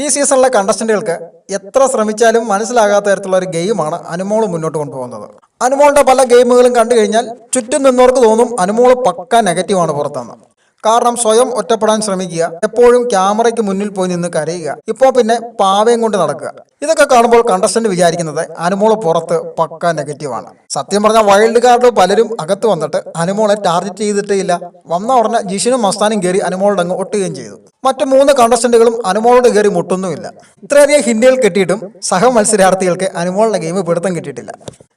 ഈ സീസണിലെ കണ്ടസ്റ്റന്റുകൾക്ക് എത്ര ശ്രമിച്ചാലും മനസ്സിലാകാത്ത തരത്തിലുള്ള ഒരു ഗെയിമാണ് അനുമോൾ മുന്നോട്ട് കൊണ്ടുപോകുന്നത്. അനുമോളിന്റെ പല ഗെയിമുകളും കണ്ടു കഴിഞ്ഞാൽ ചുറ്റും നിന്നവർക്ക് തോന്നും അനുമോൾ പക്ക നെഗറ്റീവാണ് പുറത്തെന്ന്. കാരണം സ്വയം ഒറ്റപ്പെടാൻ ശ്രമിക്കുക. എപ്പോഴും ക്യാമറയ്ക്ക് മുന്നിൽ പോയി നിന്ന് കരയുക. ഇപ്പോൾ പിന്നെ പാവയും കൊണ്ട് നടക്കുക. ഇതൊക്കെ കാണുമ്പോൾ കണ്ടസ്റ്റന്റ് വിചാരിക്കുന്നത് അനുമോൾ പുറത്ത് പക്ക നെഗറ്റീവാണ് സത്യം പറഞ്ഞ വൈൽഡ് കാർഡ് പലരും അകത്ത് വന്നിട്ട് അനുമോളെ ടാർഗറ്റ് ചെയ്തിട്ടേ ഇല്ല. വന്ന ഉടനെ ജിഷിനും മസ്താനും കയറി അനുമോളുടെ അങ്ങ് ഒട്ടുകയും ചെയ്തു. മറ്റു മൂന്ന് കണ്ടസ്റ്റന്റുകളും അനുമോളോട് കയറി മുട്ടൊന്നുമില്ല. ഇത്രയധികം ഹിന്ദികൾ കിട്ടിയിട്ടും സഹ മത്സരാർത്ഥികൾക്ക് അനുമോളുടെ ഗെയിം പിടുത്തം കിട്ടിയിട്ടില്ല.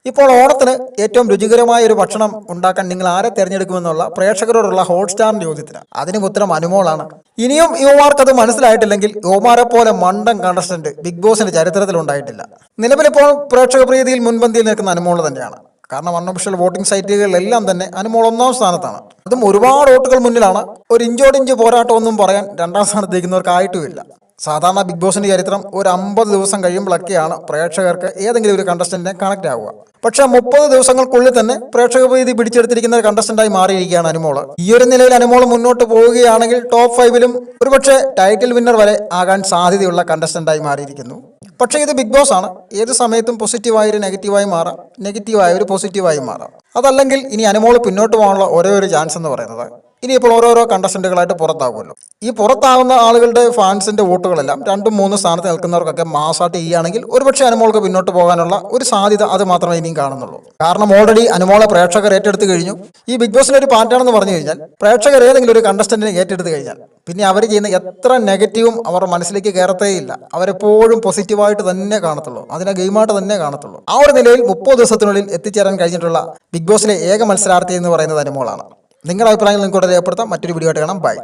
ഇപ്പോൾ ഓണത്തിന് ഏറ്റവും രുചികരമായ ഒരു ഭക്ഷണം ഉണ്ടാക്കാൻ നിങ്ങൾ ആരെ തിരഞ്ഞെടുക്കുമെന്നുള്ള പ്രേക്ഷകരോടുള്ള ഹോട്ട്സ്റ്റാറിന്റെ ചോദ്യത്തിന്. അതിനും ഉത്തരം അനുമോളാണ്. ഇനിയും യുവമാർക്ക് അത് മനസ്സിലായിട്ടില്ലെങ്കിൽ യുവമാരെ പോലെ മണ്ടൻ കണ്ടസ്റ്റന്റ് ബിഗ് ബോസിന്റെ ചരിത്രത്തിൽ ഉണ്ടായിട്ടില്ല. നിലവിലിപ്പോൾ പ്രേക്ഷക പ്രീതിയിൽ മുൻപന്തിയിൽ നിൽക്കുന്ന അനുമോൾ തന്നെയാണ്. കാരണം അൺഒഫീഷ്യൽ വോട്ടിംഗ് സൈറ്റുകളിലെല്ലാം തന്നെ അനുമോൾ ഒന്നാം സ്ഥാനത്താണ്. അതും ഒരുപാട് വോട്ടുകൾ മുന്നിലാണ്. ഒരു ഇഞ്ചോടിഞ്ച് പോരാട്ടമൊന്നും പറയാൻ രണ്ടാം സ്ഥാനത്ത് നിൽക്കുന്നവർക്കായിട്ടുമില്ല സാധാരണ ബിഗ് ബോസിന്റെ ചരിത്രം ഒരു അമ്പത് ദിവസം കഴിയുമ്പോഴൊക്കെയാണ് പ്രേക്ഷകർക്ക് ഏതെങ്കിലും ഒരു കണ്ടസ്റ്റന്റിനെ കണക്ട് ആവുക. പക്ഷെ മുപ്പത് ദിവസങ്ങൾക്കുള്ളിൽ തന്നെ പ്രേക്ഷക പ്രീതി പിടിച്ചെടുത്തിരിക്കുന്ന ഒരു കണ്ടസ്റ്റന്റായി മാറിയിരിക്കുകയാണ് അനുമോൾ ഈ ഒരു നിലയിൽ അനുമോൾ മുന്നോട്ട് പോവുകയാണെങ്കിൽ ടോപ്പ് ഫൈവിലും ഒരുപക്ഷെ ടൈറ്റിൽ വിന്നർ വരെ ആകാൻ സാധ്യതയുള്ള കണ്ടസ്റ്റന്റായി മാറിയിരിക്കുന്നു. പക്ഷേ ഇത് ബിഗ് ബോസ് ആണ്. ഏത് സമയത്തും പോസിറ്റീവായൊരു നെഗറ്റീവായി മാറാം. നെഗറ്റീവായ ഒരു പോസിറ്റീവായി മാറാം. അതല്ലെങ്കിൽ ഇനി അനുമോൾ പിന്നോട്ട് പോകാനുള്ള ഒരേ ഒരു ചാൻസ് എന്ന് പറയുന്നത്. ഇനിയിപ്പോൾ ഓരോരോ കണ്ടസ്റ്റന്റുകളായിട്ട് പുറത്താകുമല്ലോ. ഈ പുറത്താകുന്ന ആളുകളുടെ ഫാൻസിന്റെ വോട്ടുകളെല്ലാം രണ്ടും മൂന്ന് സ്ഥാനത്ത് നിൽക്കുന്നവർക്കൊക്കെ മാസായിട്ട് ചെയ്യുകയാണെങ്കിൽ ഒരുപക്ഷെ അനുമോൾക്ക് പിന്നോട്ട് പോകാനുള്ള ഒരു സാധ്യത അത് മാത്രമേ ഇനിയും കാണുന്നുള്ളൂ. കാരണം ഓൾറെഡി അനുമോളെ പ്രേക്ഷകർ ഏറ്റെടുത്ത് കഴിഞ്ഞു. ഈ ബിഗ് ബോസിന്റെ ഒരു പാറ്റേൺ എന്ന് പറഞ്ഞു കഴിഞ്ഞാൽ പ്രേക്ഷകർ ഏതെങ്കിലും ഒരു കണ്ടസ്റ്റന്റിനെ ഏറ്റെടുത്ത് കഴിഞ്ഞാൽ പിന്നെ അവർ ചെയ്യുന്ന എത്ര നെഗറ്റീവും അവർ മനസ്സിലേക്ക് കയറത്തേയില്ല. അവരെപ്പോഴും പോസിറ്റീവായിട്ട് തന്നെ കാണത്തുള്ളൂ. അതിനെ ഗെയിമായിട്ട് തന്നെ കാണത്തുള്ളൂ. ആ ഒരു നിലയിൽ മുപ്പത് ദിവസത്തിനുള്ളിൽ എത്തിച്ചേരാൻ കഴിഞ്ഞിട്ടുള്ള ബിഗ് ബോസിലെ ഏക മത്സരാർത്ഥി എന്ന് പറയുന്നത് അനുമോളാണ്. നിങ്ങളുടെ അഭിപ്രായങ്ങൾ നിങ്ങൾക്ക് രേഖപ്പെടുത്താം മറ്റൊരു വീഡിയോ ആയിട്ട് കാണാം. ബൈ